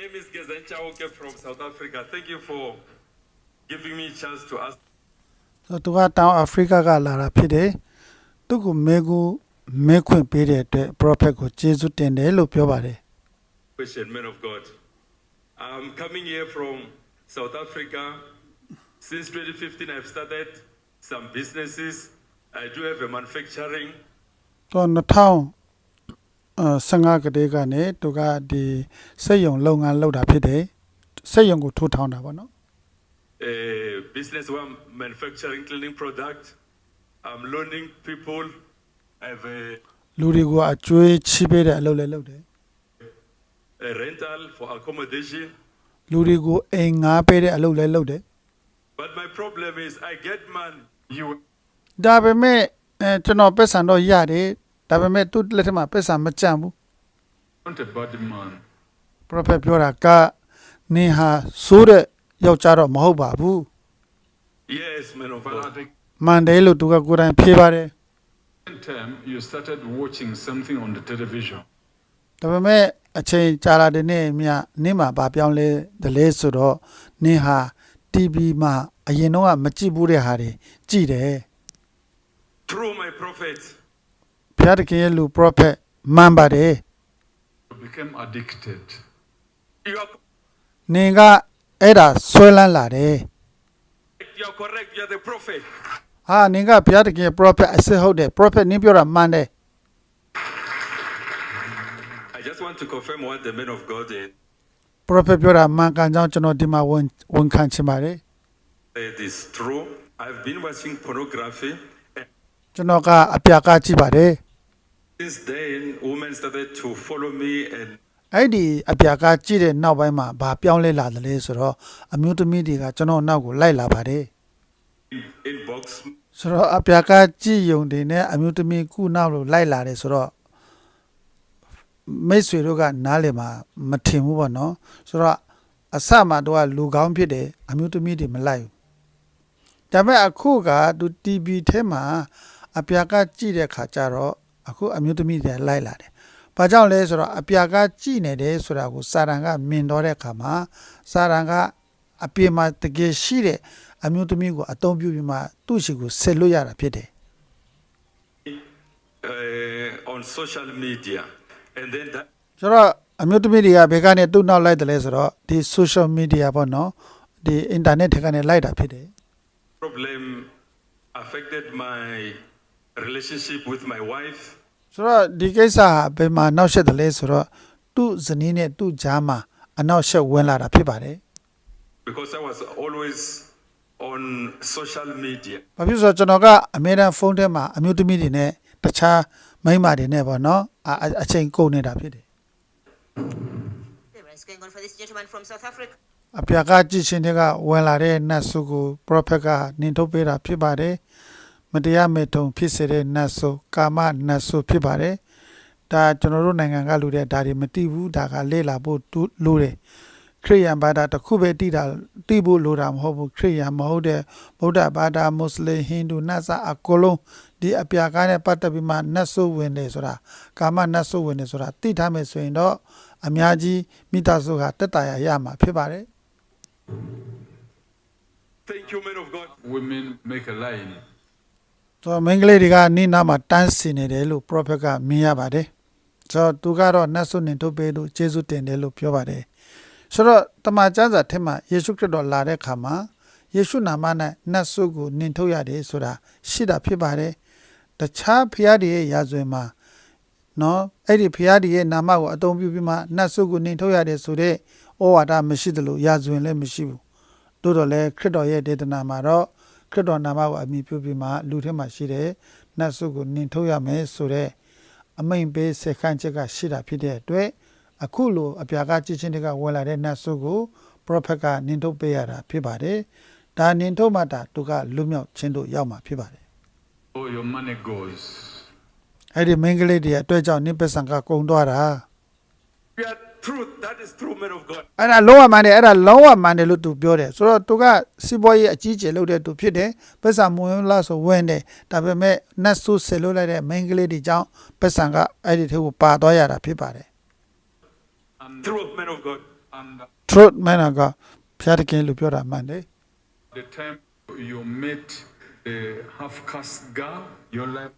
name is Gezen Chauke from South Africa. Thank you for giving me a chance to ask ဆိုတော့သူကတောင်အာဖရိကကလာတာဖြစ်တယ်သူကမဲကိုမဲခွင့်ပေးတဲ့အတွက် prophet ကိုကျေးဇူးတင်တယ်လို့ပြောပါတယ် a question, man of God. I'm coming here from South Africa. Since 2015, I've started some businesses. I do have a manufacturing. တော့2000အ 15ကတည်းကနေသူကဒီစက်ရုံလုပ်ငန်းလုပ်တာဖြစ်တယ်စက်ရုံကိုထိုးထောင်တာပေါ့နော် a business where I'm manufacturing cleaning product. I'm loaning people. I have a, လူတွေကိုအကျွေးချီးပေးတဲ့အလုပ်လည်းလုပ်တယ် a rental for accommodation. လူတွေကိုအိမ်ငားပေးတဲ့အလုပ်လည်းလုပ်တယ် But my problem is I get money. You ဒါပေမဲ့အဲကျွန်တော်ပတ်စံတော့ရတယ် ဒါပေမဲ့သူ့လက်ထက်မှာပတ်စံမကြံဘူး not a bad man. prophet ပြောတာကနင်ဟာစိုးတဲ့ယောက်ျားတော့မဟုတ်ပါဘူး yes, man of But God. at the မှန်တယ်လို့သူကကိုယ်တိုင်ဖြေပါတယ် same time, you started watching something on the television. ဒါပေမဲ့အချိန်ကြာလာတဲ့နေ့မြနင့်မှာဗာပြောင်းလဲတယ်လေဆိုတော့နင်ဟာ TV မှာအရင်တော့ကမကြည့်ဘူးတဲ့ဟာတွေကြည့်တယ် Through my prophet. ဘုရားတခင်ရဲ့လူ prophet မှန်ပါတယ် You became addicted. You are, နင်ကအဲ့ဒါဆွဲလန်းလာတယ် you are correct. You are the prophet. ဟာနင်ကဘုရားတခင်ရဲ့ prophet အစစ်ဟုတ်တယ် prophet နင်ပြောတာမှန်တယ် I just want to confirm what the man of God is. prophet ပြောတာမှန်ကန်ကြောင်းကျွန်တော်ဒီမှာဝန်ဝန်ခံချင်ပါတယ် It is true. I've been watching pornography. And ကျွန်တော်ကအပြာကကြည့်ပါတယ် since then, women started to follow me and အဲ့ဒီအပြာကကြည့်တဲ့နောက်ပိုင်းမှာဘာပြောင်းလဲလာတယ်လဲဆိုတော့အမျိုးသမီးတွေကကျွန်တော်နောက်ကိုလိုက်လာပါတယ် inbox ဆိုတော့အပြာကကြည့်ယုံတွေနဲ့အမျိုးသမီးခုနောက်လို့လိုက်လာတယ်ဆိုတော့မိတ်ဆွေတို့ကနားလည်မှာမထင်ဘူးပေါ့နော်ဆိုတော့အစမှတော့ကလူကောင်းဖြစ်တယ်အမျိုးသမီးတွေမလိုက်ဘူးဒါပေမဲ့အခုကသူ TV ထဲမှာအပြာကကြည့်တဲ့ခါကျတော့ အခုအမျိုးသမီးတွေလိုက်လာတယ်။ဘာကြောင့်လဲဆိုတော့အပြာကကြည့်နေတယ်ဆိုတာကိုစာရန်ကမြင်တော့တဲ့အခါမှာစာရန်ကအပြင်မှာတကယ်ရှိတဲ့အမျိုးသမီးကိုအသုံးပြုပြီးမှသူ့ရှိကိုဆက်လွတ်ရတာဖြစ်တယ် uh, on social media. And then that ။ဆိုတော့အမျိုးသမီးတွေကဘယ်ကနေသူ့နောက်လိုက်တယ်လဲဆိုတော့ဒီ social media ပေါ့နော်ဒီ internet ထဲကနေလိုက်တာဖြစ်တယ် problem affected my relationship with my wife. ။ ဆိုတော့ဒီကိစ္စဟာဘယ်မှာနောက်ဆက်တယ်လဲဆိုတော့သူ့ဇနီးနဲ့သူ့ကြားမှာအနောက်ဆက်ဝင်လာတာဖြစ်ပါတယ် because I was always on social media. ။ဘာဖြစ်လို့လဲဆိုတော့ကျွန်တော်ကအမေရိကန်ဖုန်းထဲမှာအမျိုးသမီးတွေနဲ့တခြားမိန်းမတွေနဲ့ပေါ့နော်အအအချိန်ကုန်နေတာဖြစ်တယ် What is going on for this gentleman from South Africa? ။အပြာကကြည့်ချင်းတွေကဝင်လာတဲ့နတ်ဆုကို prophet ကနင်ထုတ်ပေးတာဖြစ်ပါတယ်။ မတရားမေထုံဖြစ်စေတဲ့နတ်ဆုကာမနတ်ဆုဖြစ်ပါတယ်။ဒါကျွန်တော်တို့နိုင်ငံကလူတဲ့ဒါတွေမသိဘူးဒါကလေ့လာဖို့တူလိုတယ်။ခရိယန်ဘာသာတစ်ခုပဲတည်တာတည်ဖို့လိုတာမဟုတ်ဘူးခရိယန်မဟုတ်တဲ့ဗုဒ္ဓဘာသာမွတ်စလင်ဟိန္ဒူနတ်စာအကုန်လုံးဒီအပြာကားနဲ့ပတ်သက်ပြီးမှနတ်ဆုဝင်တယ်ဆိုတာကာမနတ်ဆုဝင်တယ်ဆိုတာသိထားမယ်ဆိုရင်တော့အများကြီးမိသားစုကတက်တာရရမှာဖြစ်ပါတယ် Thank you, man of God. Women make a line. ဆိုတော့မင်္ဂလေးတွေကနိနာမှာတန်းစီနေတယ်လို့ prophet ကမြင်ရပါတယ်ဆိုတော့သူကတော့နတ်ဆုနေထုတ်ပေးလို့ယေရှုတင်တယ်လို့ပြောပါတယ်ဆိုတော့တမန်ကျမ်းစာထဲမှာယေရှုခရစ်တော်လာတဲ့အခါမှာယေရှုနာမနဲ့နတ်ဆုကိုနင်ထုတ်ရတယ်ဆိုတာရှိတာဖြစ်ပါတယ်တခြားဖျားတွေရဲ့ရာဇဝင်မှာနော်အဲ့ဒီဖျားတွေရဲ့နာမကိုအသုံးပြုပြီးမှနတ်ဆုကိုနင်ထုတ်ရတယ်ဆိုတဲ့ဩဝါဒမရှိသလိုရာဇဝင်လည်းမရှိဘူးတိုးတော်လဲခရစ်တော်ရဲ့ဒေသနာမှာတော့ ခရစ်တော်နာမကိုအမိပြုပြီးမှလူထဲမှာရှိတဲ့နတ်ဆုကိုနင်ထုတ်ရမယ်ဆိုတဲ့အမိန်ပေးဆက်ခန့်ချက်ကရှိတာဖြစ်တဲ့အတွက်အခုလိုအပြာကကြည့်ချင်းတွေကဝင်လာတဲ့နတ်ဆုကို prophet ကနင်ထုတ်ပေးရတာဖြစ်ပါတယ်။ဒါနင်ထုတ်မှတာသူကလွတ်မြောက်ခြင်းတို့ရောက်မှာဖြစ်ပါတယ် Oh, your money goes. ။အဲ့ဒီမင်္ဂလိတွေရဲ့အတွက်ကြောင့်နိဗ္ဗာန်ကကုံသွားတာ We are truth. That is true, man of God. အဲ့ဒါလုံးဝမှန်တယ်အဲ့ဒါလုံးဝမှန်တယ်လို့သူပြောတယ်ဆိုတော့သူကစီးပွားရေးအကြီးကျယ်လုပ်တဲ့သူဖြစ်တယ်ပတ်စံမဝင်လားဆိုဝင်တယ်ဒါပေမဲ့နတ်ဆုဆယ်လို့လိုက်တဲ့မင်္ဂလိတွေကြောင့်ပတ်စံကအဲ့ဒီထဲကိုပါသွားရတာဖြစ်ပါတယ် And True, man of God. And truth မှန်တာကဖျားတခင်လို့ပြောတာမှန်တယ် the time you met a half caste girl, your life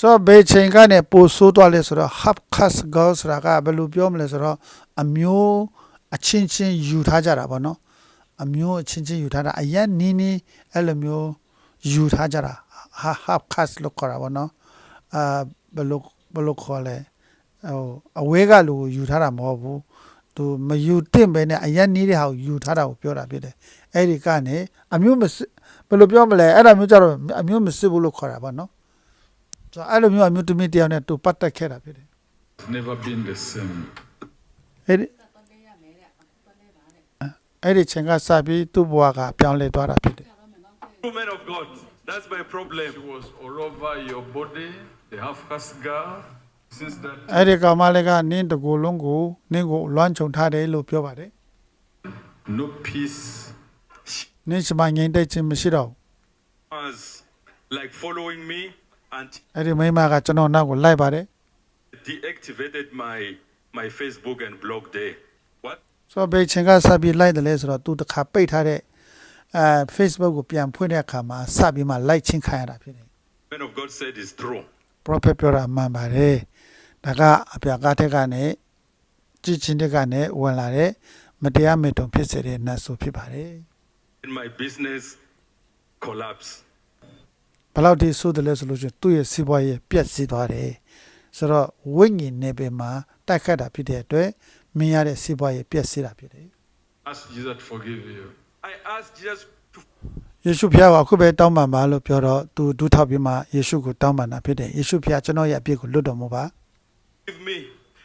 ဆိုတော့ဘေးချိန်ကနေပို့ဆိုးသွားလဲဆိုတော့ half caste girl ဆိုတာကဘယ်လိုပြောမလဲဆိုတော့ အမျိုးအချင်းချင်းယူထားကြတာပေါ့နော်အမျိုးအချင်းချင်းယူထားတာအရင်နီးနီးအဲ့လိုမျိုးယူထားကြတာ ha- half caste လို့ခေါ်တာပေါ့နော်အာဘယ်လိုဘယ်လိုခေါ်လဲဟိုအဝဲကလူကိုယူထားတာမဟုတ်ဘူးသူမယူတင့်ပဲနဲ့အရင်နီးတဲ့ဟာကိုယူထားတာကိုပြောတာဖြစ်တယ်အဲ့ဒီကနေအမျိုးမစစ်ဘယ်လိုပြောမလဲအဲ့ဒါမျိုးကြတော့အမျိုးမစစ်ဘူးလို့ခေါ်တာပေါ့နော်ဆိုတော့အဲ့လိုမျိုးအမျိုးသမီးတစ်ယောက်နဲ့တူပတ်သက်ခဲ့တာဖြစ်တယ် has never been the same. ။ အဲ့ဒီအဲ့ဒီချိန်ကစပြီးသူ့ဘဝကပြောင်းလဲသွားတာဖြစ်တယ် Woman of God, that's my She problem. was all over your body, the half caste girl. Since that ။အဲ့ဒီကောင်မလေးကနင်းတကူလုံးကိုနင်းကိုလွမ်းခြုံထားတယ်လို့ပြောပါတယ် no peace, ။နင်းစမငိမ့်တဲ့ခြင်းမရှိတော့ဘူး Was like following me and ။အဲ့ဒီမိန်းမကကျွန်တော်နောက်ကိုလိုက်ပါတယ် deactivated my my Facebook and blog there. What? ။ဆိုတော့ဘယ်ချိန်ကစပြီးလိုက်တယ်လဲဆိုတော့သူတစ်ခါပိတ်ထားတဲ့အဲ Facebook ကိုပြန်ဖွင့်တဲ့အခါမှာစပြီးမှလိုက်ချင်းခံရတာဖြစ်တယ် Man of God said is true. ။ prophet ပြောတာမှန်ပါတယ်။ဒါကအပြာကားထက်ကနေကြည်ချင်းတဲ့ကနေဝင်လာတဲ့မတရားမေတုံဖြစ်စေတဲ့နတ်ဆိုဖြစ်ပါတယ်။ And my business collapse. ဘယ်လောက်ထိဆိုးတယ်လဲဆိုလို့ရှိရင်သူ့ရဲ့စီးပွားရေးပြက်စီးသွားတယ် ဆိုတော့ဝိညာဉ်နယ်ပယ်မှာတိုက်ခတ်တာဖြစ်တဲ့အတွက်မင်းရတဲ့စီးပွားရေးပြက်စီးတာဖြစ်တယ် ask Jesus to forgive you. I asked Jesus to ယေရှုဖျားကအခုပဲတောင်းပန်ပါလို့ပြောတော့သူဒုထောက်ပြီးမှယေရှုကိုတောင်းပန်တာဖြစ်တယ်ယေရှုဖျားကျွန်တော်ရဲ့အပြစ်ကိုလွတ်တော်မူပါ forgive me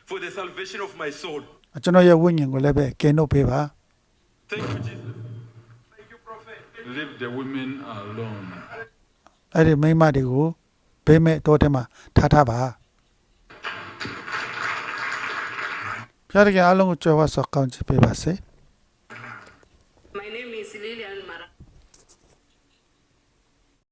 for the salvation of my soul. ကျွန်တော်ရဲ့ဝိညာဉ်ကိုလည်းပဲကယ်နှုတ်ပေးပါ Thank you, Jesus. Thank you, Prophet. Leave the women alone. အဲ့ဒီမိန်းမတွေကိုဘေးမဲ့တော့ထဲမှာထားထားပါ ဖျားတကယ်အလုံးကိုကြွယ်ဝဆောက်ကောင်းချပေးပါစေ